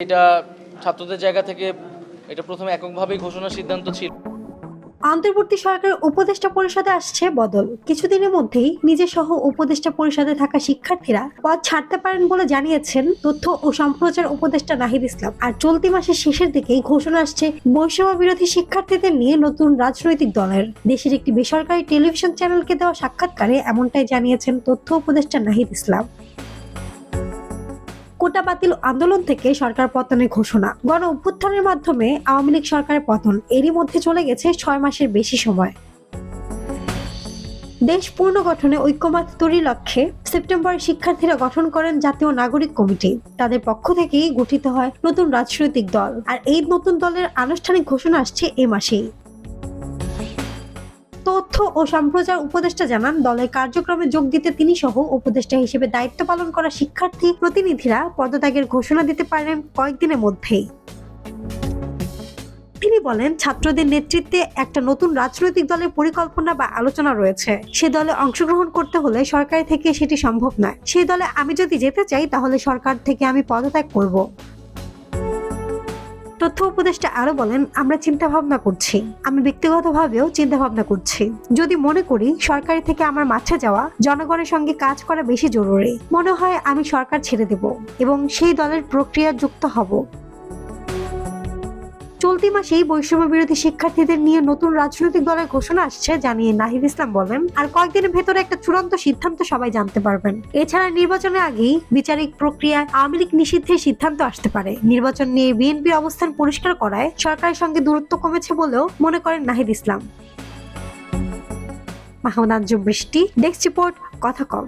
এটা ছাত্রদের জায়গা থেকে এটা প্রথমে এককভাবেই ঘোষণার সিদ্ধান্ত ছিল। অন্তর্বর্তী সরকারের উপদেষ্টা পরিষদে আসছে বদল। কিছুদিনের মধ্যেই নিজের সহ উপদেষ্টা পরিষদে থাকা শিক্ষার্থীরা পদ ছাড়তে পারেন বলে জানিয়েছেন তথ্য ও সম্প্রচার উপদেষ্টা নাহিদ ইসলাম। আর চলতি মাসের শেষের দিকেই ঘোষণা আসছে বৈষম্য বিরোধী শিক্ষার্থীদের নিয়ে নতুন রাজনৈতিক দলের। দেশের একটি বেসরকারি টেলিভিশন চ্যানেলকে দেওয়া সাক্ষাৎকারে এমনটাই জানিয়েছেন তথ্য উপদেষ্টা নাহিদ ইসলাম। কোটা বাতিল আন্দোলন থেকে সরকার পতনের ঘোষণা। গণ অভ্যুত্থানের মাধ্যমে আওয়ামী লীগ সরকারের পতন। এরই মধ্যে চলে গেছে ছয় মাসের বেশি সময়। দেশ পুনর্গঠনে ঐক্যমত তৈরির লক্ষ্যে সেপ্টেম্বরে শিক্ষার্থীরা গঠন করেন জাতীয় নাগরিক কমিটি। তাদের পক্ষ থেকেই গঠিত হয় নতুন রাজনৈতিক দল। আর এই নতুন দলের আনুষ্ঠানিক ঘোষণা আসছে এ মাসেই। ও সম্প্রচার উপদেষ্টা জানান, দলের কার্যক্রমে যোগ দিতে তিনি সহ উপদেষ্টা হিসেবে দায়িত্ব পালন করা শিক্ষার্থী প্রতিনিধিরা পদত্যাগের ঘোষণা দিতে পারেন কয়েকদিনের মধ্যেই। তিনি বলেন, ছাত্রদের নেতৃত্বে একটা নতুন রাজনৈতিক দলের পরিকল্পনা বা আলোচনা রয়েছে। সে দলে অংশগ্রহণ করতে হলে সরকার থেকে সেটি সম্ভব নয়। সেই দলে আমি যদি যেতে চাই, তাহলে সরকার থেকে আমি পদত্যাগ করব। তথ্য উপদেষ্টা আরও বলেন, আমরা চিন্তা ভাবনা করছি। আমি ব্যক্তিগতভাবেও চিন্তা ভাবনা করছি। যদি মনে করি সরকারি থেকে আমার মাঠে যাওয়া জনগণের সঙ্গে কাজ করা বেশি জরুরি, মনে হয় আমি সরকার ছেড়ে দেব এবং সেই দলের প্রক্রিয়া যুক্ত হব। চলতি মাসেই বৈষম্য বিরোধী শিক্ষার্থীদের নিয়ে নতুন রাজনৈতিক দলের ঘোষণা আসছে, জানিয়ে নাহিদ ইসলাম বলেন। আর কয়েকদিনের ভেতরে একটা চূড়ান্ত সিদ্ধান্ত সবাই জানতে পারবেন। এছাড়া নির্বাচনের আগেই বিচারিক প্রক্রিয়ায় আওয়ামী লীগ নিষিদ্ধের সিদ্ধান্ত আসতে পারে। নির্বাচন নিয়ে বিএনপির অবস্থান পরিষ্কার করায় সরকারের সঙ্গে দূরত্ব কমেছে বলেও মনে করেন নাহিদ ইসলাম। মাহমুদ আঞ্জুম বৃষ্টি, ডেস্ক রিপোর্ট, কথা কম।